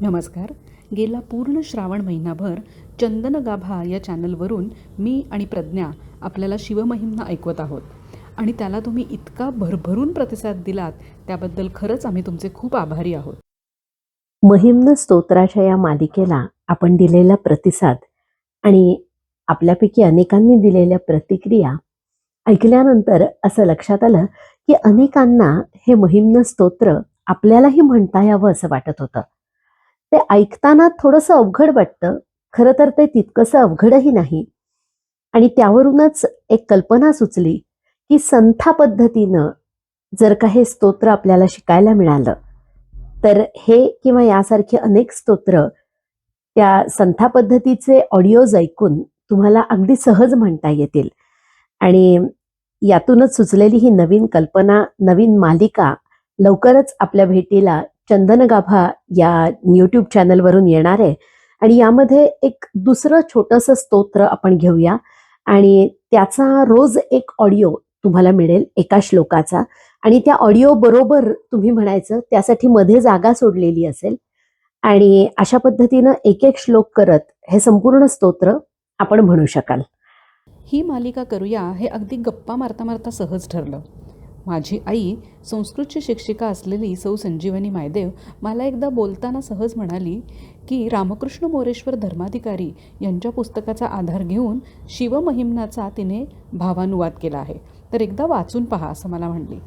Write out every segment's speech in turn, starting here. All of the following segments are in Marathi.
नमस्कार. गेला पूर्ण श्रावण महिनाभर चंदन गाभा या चॅनलवरून मी आणि प्रज्ञा आपल्याला शिवमहिमना ऐकवत आहोत. आणि त्याला तुम्ही इतका भरभरून प्रतिसाद दिलात त्याबद्दल खरंच आम्ही तुमचे खूप आभारी आहोत. महिम्न स्तोत्राच्या या मालिकेला आपण दिलेला प्रतिसाद आणि आपल्यापैकी अनेकांनी दिलेल्या प्रतिक्रिया ऐकल्यानंतर असं लक्षात आलं की अनेकांना हे महिम्न स्तोत्र आपल्यालाही म्हणता यावं असं वाटत होतं. ते ऐकताना थोडंसं अवघड वाटतं. खरं तर ते तितकंसं अवघडही नाही. आणि त्यावरूनच एक कल्पना सुचली की संथा पद्धतीनं जर का हे स्तोत्र आपल्याला शिकायला मिळालं तर हे किंवा यासारखे अनेक स्तोत्र त्या संथा पद्धतीचे ऑडिओज ऐकून तुम्हाला अगदी सहज म्हणता येतील. आणि यातूनच सुचलेली ही नवीन कल्पना नवीन मालिका लवकरच आपल्या भेटीला चंदनगाभा या यूट्यूब चॅनलवरून येणार आहे. आणि यामध्ये एक दुसरं छोटंसं स्तोत्र आपण घेऊया. आणि त्याचा रोज एक ऑडिओ तुम्हाला मिळेल एका श्लोकाचा. आणि त्या ऑडिओ बरोबर तुम्ही म्हणायचं त्यासाठी मध्ये जागा सोडलेली असेल. आणि अशा पद्धतीनं एक एक श्लोक करत हे संपूर्ण स्तोत्र आपण म्हणू शकाल. ही मालिका करूया हे अगदी गप्पा मारता मारता सहज ठरलं. माझी आई संस्कृतची शिक्षिका असलेली सौ संजीवनी मायदेव मला एकदा बोलताना सहज म्हणाली की रामकृष्ण मोरेश्वर धर्माधिकारी यांच्या पुस्तकाचा आधार घेऊन शिवमहिमनाचा तिने भावानुवाद केला आहे. तर एकदा वाचून पहा असं मला म्हणली.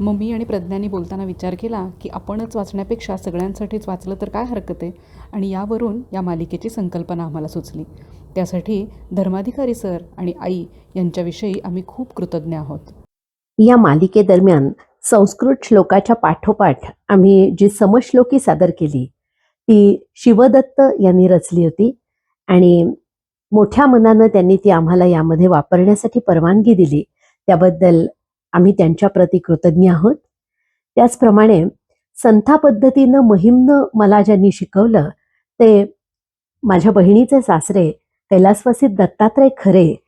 मग मी आणि प्रज्ञानी बोलताना विचार केला की आपणच वाचण्यापेक्षा सगळ्यांसाठीच वाचलं तर काय हरकत आहे? आणि यावरून या मालिकेची संकल्पना आम्हाला सुचली. त्यासाठी धर्माधिकारी सर आणि आई यांच्याविषयी आम्ही खूप कृतज्ञ आहोत. या मालिकेदरम्यान संस्कृत श्लोकाच्या पाठोपाठ आम्ही जी समश्लोकी सादर केली ती शिवदत्त यांनी रचली होती आणि मोठ्या मनानं त्यांनी ती आम्हाला यामध्ये वापरण्यासाठी परवानगी दिली त्याबद्दल आम्ही त्यांच्या प्रती कृतज्ञ आहोत. त्याचप्रमाणे संथा पद्धतीनं महिमनं मला ज्यांनी शिकवलं ते माझ्या बहिणीचे सासरे कैलासवासी दत्तात्रय खरे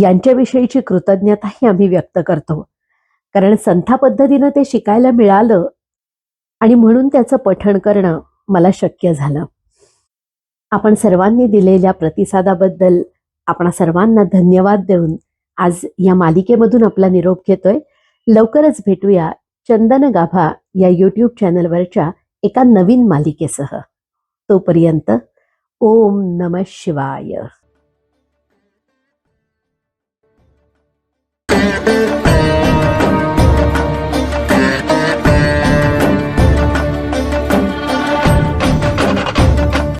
यांच्याविषयीची कृतज्ञताही आम्ही व्यक्त करतो. कारण संथा पद्धतीनं ते शिकायला मिळालं आणि म्हणून त्याचं पठण करणं मला शक्य झालं. आपण सर्वांनी दिलेल्या प्रतिसादाबद्दल आपण सर्वांना धन्यवाद देऊन आज या मालिकेमधून आपला निरोप घेतोय. लवकरच भेटूया चंदन गाभा या यूट्यूब चॅनलवरच्या एका नवीन मालिकेसह. तोपर्यंत ओम नम शिवाय Thank you.